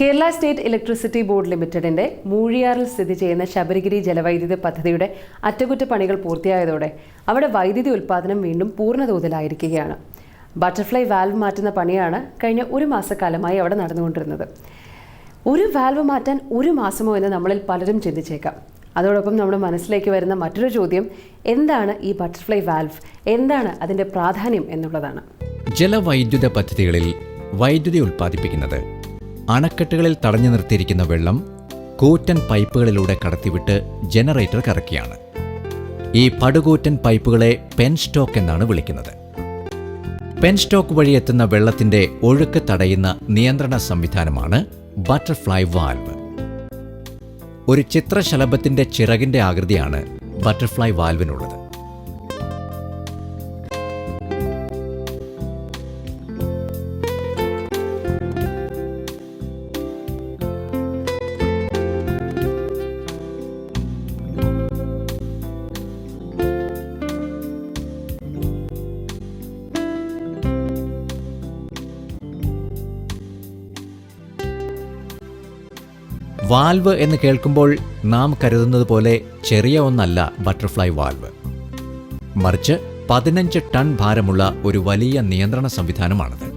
Kerala state electricity board ലിമിറ്റഡിന്റെ മൂഴിയാറിൽ സ്ഥിതി ചെയ്യുന്ന ശബരിഗിരി ജലവൈദ്യുതി പദ്ധതിയുടെ അറ്റകുറ്റപ്പണികൾ പൂർത്തിയായതോടെ അവിടെ വൈദ്യുതി ഉൽപ്പാദനം വീണ്ടും പൂർണതോതിലായിരിക്കുകയാണ്. ബട്ടർഫ്ലൈ വാൽവ് മാറ്റുന്ന പണിയാണ് കഴിഞ്ഞ ഒരു മാസക്കാലമായി അവിടെ നടന്നുകൊണ്ടിരുന്നത്. ഒരു വാൽവ് മാറ്റാൻ ഒരു മാസമോ എന്ന് നമ്മളിൽ പലരും ചിന്തിച്ചേക്കാം. അതോടൊപ്പം നമ്മുടെ മനസ്സിലേക്ക് വരുന്ന മറ്റൊരു ചോദ്യം എന്താണ് ഈ ബട്ടർഫ്ലൈ വാൽവ്? എന്താണ് അതിന്റെ പ്രാധാന്യം എന്നുള്ളതാണ്. ജലവൈദ്യുത പദ്ധതികളിൽ വൈദ്യുതി ഉൽപ്പാദിപ്പിക്കുന്നത് അണക്കെട്ടുകളിൽ തടഞ്ഞു നിർത്തിയിരിക്കുന്ന വെള്ളം കൂറ്റൻ പൈപ്പുകളിലൂടെ കടത്തിവിട്ട് ജനറേറ്റർ കറക്കിയാണ്. ഈ പടുകൂറ്റൻ പൈപ്പുകളെ പെൻ സ്റ്റോക്ക് എന്നാണ് വിളിക്കുന്നത്. പെൻ സ്റ്റോക്ക് വഴി എത്തുന്ന വെള്ളത്തിന്റെ ഒഴുക്ക് തടയുന്ന നിയന്ത്രണ സംവിധാനമാണ് ബട്ടർഫ്ലൈ വാൽവ്. ഒരു ചിത്രശലഭത്തിന്റെ ചിറകിന്റെ ആകൃതിയാണ് ബട്ടർഫ്ലൈ വാൽവിനുള്ളത്. വാൽവ് എന്ന് കേൾക്കുമ്പോൾ നാം കരുതുന്നത് പോലെ ചെറിയ ഒന്നല്ല ബട്ടർഫ്ലൈ വാൽവ്. മറിച്ച് പതിനഞ്ച് ടൺ ഭാരമുള്ള ഒരു വലിയ നിയന്ത്രണ സംവിധാനമാണത്.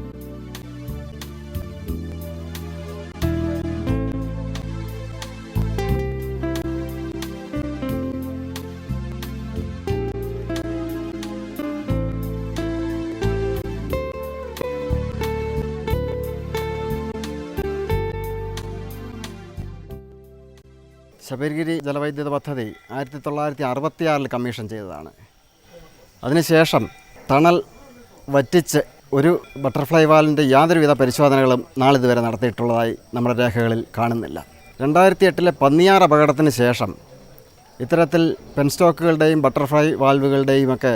ശബരിഗിരി ജലവൈദ്യുത പദ്ധതി ആയിരത്തി തൊള്ളായിരത്തി അറുപത്തിയാറിൽ കമ്മീഷൻ ചെയ്തതാണ്. അതിനുശേഷം തണൽ വറ്റിച്ച് ഒരു ബട്ടർഫ്ലൈ വാലിന്റെ യാതൊരുവിധ പരിശോധനകളും നാളിതുവരെ നടത്തിയിട്ടുള്ളതായി നമ്മുടെ രേഖകളിൽ കാണുന്നില്ല. രണ്ടായിരത്തി എട്ടിലെ പന്നിയാർ അപകടത്തിന് ശേഷം ഇത്തരത്തിൽ പെൻസ്റ്റോക്കുകളുടെയും ബട്ടർഫ്ലൈ വാൽവുകളുടെയും ഒക്കെ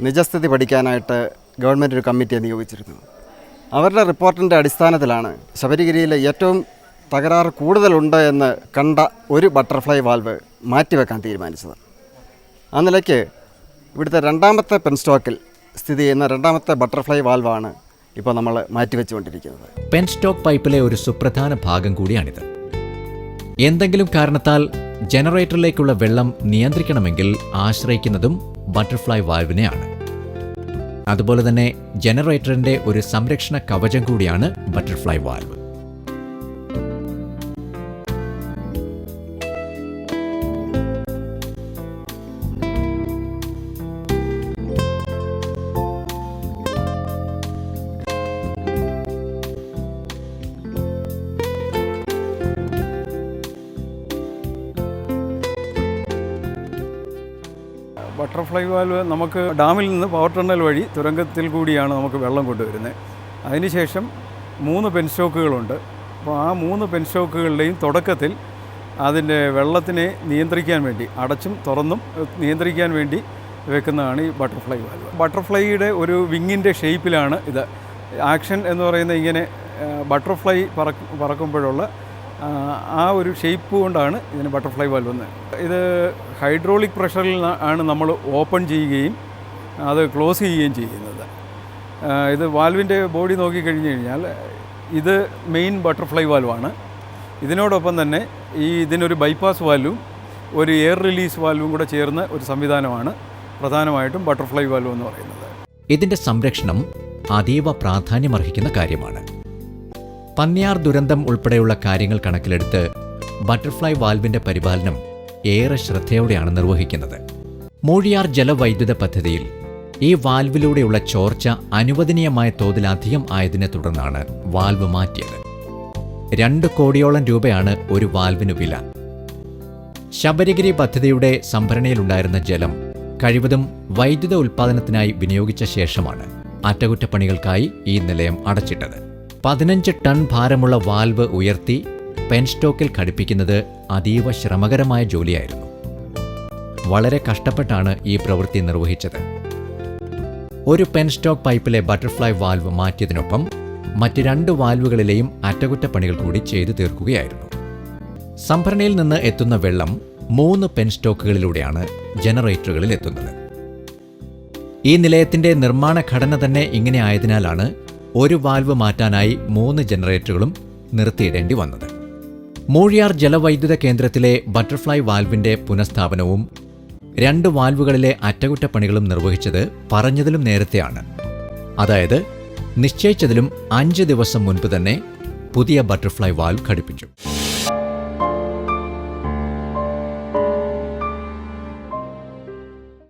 നിജസ്ഥിതി പഠിക്കാനായിട്ട് ഗവൺമെന്റ് ഒരു കമ്മിറ്റിയെ നിയോഗിച്ചിരുന്നു അവരുടെ റിപ്പോർട്ടിന്റെ അടിസ്ഥാനത്തിലാണ് ശബരിഗിരിയിലെ ഏറ്റവും തകരാറ് കൂടുതലുണ്ട് എന്ന് കണ്ട ഒരു ബട്ടർഫ്ലൈ വാൽവ് മാറ്റിവെക്കാൻ തീരുമാനിച്ചത്. ആ നിലയ്ക്ക് ഇവിടുത്തെ രണ്ടാമത്തെ പെൻസ്റ്റോക്കിൽ സ്ഥിതി ചെയ്യുന്ന രണ്ടാമത്തെ ബട്ടർഫ്ലൈ വാൽവാണ് ഇപ്പോൾ നമ്മൾ മാറ്റിവെച്ചുകൊണ്ടിരിക്കുന്നത്. പെൻ സ്റ്റോക്ക് പൈപ്പിലെ ഒരു സുപ്രധാന ഭാഗം കൂടിയാണിത്. എന്തെങ്കിലും കാരണത്താൽ ജനറേറ്ററിലേക്കുള്ള വെള്ളം നിയന്ത്രിക്കണമെങ്കിൽ ആശ്രയിക്കുന്നതും ബട്ടർഫ്ലൈ വാൽവിനെയാണ്. അതുപോലെ തന്നെ ജനറേറ്ററിന്റെ ഒരു സംരക്ഷണ കവചം കൂടിയാണ് ബട്ടർഫ്ലൈ വാൽവ്. ബട്ടർഫ്ലൈ വാൽവ് നമുക്ക് ഡാമിൽ നിന്ന് പവർ ടണൽ വഴി തുരങ്കത്തിൽ കൂടിയാണ് നമുക്ക് വെള്ളം കൊണ്ടുവരുന്നത്. അതിനുശേഷം മൂന്ന് പെൻസ്റ്റോക്കുകളുണ്ട് അപ്പോൾ ആ മൂന്ന് പെൻസ്റ്റോക്കുകളുടെയും തുടക്കത്തിൽ അതിന്റെ വെള്ളത്തിനെ നിയന്ത്രിക്കാൻ വേണ്ടി അടച്ചും തുറന്നും നിയന്ത്രിക്കാൻ വേണ്ടി വെക്കുന്നതാണ് ഈ ബട്ടർഫ്ലൈ വാൽവ്. ബട്ടർഫ്ലൈയുടെ ഒരു വിങ്ങിന്റെ ഷേപ്പിലാണ് ഇത്. ആക്ഷൻ എന്ന് പറയുന്ന ഇങ്ങനെ ബട്ടർഫ്ലൈ പറ പറക്കുമ്പോഴുള്ള ആ, ഒരു ഷേപ്പ് കൊണ്ടാണ് ഇതിന് ബട്ടർഫ്ലൈ വാൽവ് എന്ന് ഇത് ഹൈഡ്രോളിക് പ്രഷറിൽ ആണ് നമ്മൾ ഓപ്പൺ ചെയ്യുകയും അത് ക്ലോസ് ചെയ്യുകയും ചെയ്യുന്നത്. ഇത് വാൽവിന്റെ ബോഡി നോക്കിക്കഴിഞ്ഞ് കഴിഞ്ഞാൽ ഇത് മെയിൻ ബട്ടർഫ്ലൈ വാൽവാണ് ഇതിനോടൊപ്പം തന്നെ ഈ ഇതിനൊരു ബൈപ്പാസ് വാൽവും ഒരു എയർ റിലീസ് വാൽവും കൂടെ ചേർന്ന ഒരു സംവിധാനമാണ് പ്രധാനമായിട്ടും ബട്ടർഫ്ലൈ വാൽവ് എന്ന് പറയുന്നത്. ഇതിന്റെ സംരക്ഷണം അതീവ പ്രാധാന്യമർഹിക്കുന്ന കാര്യമാണ്. പന്നിയാർ ദുരന്തം ഉൾപ്പെടെയുള്ള കാര്യങ്ങൾ കണക്കിലെടുത്ത് ബട്ടർഫ്ലൈ വാൽവിന്റെ പരിപാലനം ഏറെ ശ്രദ്ധയോടെയാണ് നിർവഹിക്കുന്നത്. മൂഴിയാർ ജലവൈദ്യുത പദ്ധതിയിൽ ഈ വാൽവിലൂടെയുള്ള ചോർച്ച അനുവദനീയമായ തോതിലധികം ആയതിനെ തുടർന്നാണ് വാൽവ് മാറ്റിയത്. രണ്ട് കോടിയോളം രൂപയാണ് ഒരു വാൽവിന് വില. ശബരിഗിരി പദ്ധതിയുടെ സംഭരണിയിലുണ്ടായിരുന്ന ജലം കഴിവതും വൈദ്യുത ഉൽപ്പാദനത്തിനായി വിനിയോഗിച്ച ശേഷമാണ് അറ്റകുറ്റപ്പണികൾക്കായി ഈ നിലയം അടച്ചിട്ടത്. പതിനഞ്ച് ടൺ ഭാരമുള്ള വാൽവ് ഉയർത്തി പെൻസ്റ്റോക്കിൽ ഘടിപ്പിക്കുന്നത് അതീവ ശ്രമകരമായ ജോലിയായിരുന്നു. വളരെ കഷ്ടപ്പെട്ടാണ് ഈ പ്രവൃത്തി നിർവഹിച്ചത്. ഒരു പെൻസ്റ്റോക്ക് പൈപ്പിലെ ബട്ടർഫ്ലൈ വാൽവ് മാറ്റിയതിനൊപ്പം മറ്റ് രണ്ട് വാൽവുകളിലെയും അറ്റകുറ്റപ്പണികൾ കൂടി ചെയ്തു തീർക്കുകയായിരുന്നു. സംഭരണിയിൽ നിന്ന് എത്തുന്ന വെള്ളം മൂന്ന് പെൻസ്റ്റോക്കുകളിലൂടെയാണ് ജനറേറ്ററുകളിൽ എത്തുന്നത്. ഈ നിലയത്തിന്റെ നിർമ്മാണ ഘടന തന്നെ ഇങ്ങനെ ആയതിനാലാണ് ഒരു വാൽവ് മാറ്റാനായി മൂന്ന് ജനറേറ്ററുകളും നിർത്തിയിടേണ്ടി വന്നത്. മൂഴിയാർ ജലവൈദ്യുത കേന്ദ്രത്തിലെ ബട്ടർഫ്ലൈ വാൽവിന്റെ പുനഃസ്ഥാപനവും രണ്ട് വാൽവുകളിലെ അറ്റകുറ്റപ്പണികളും നിർവഹിച്ചത് പറഞ്ഞതിലും നേരത്തെയാണ്. അതായത് നിശ്ചയിച്ചതിലും അഞ്ച് ദിവസം മുൻപ് തന്നെ പുതിയ ബട്ടർഫ്ലൈ വാൽവ് ഘടിപ്പിച്ചു.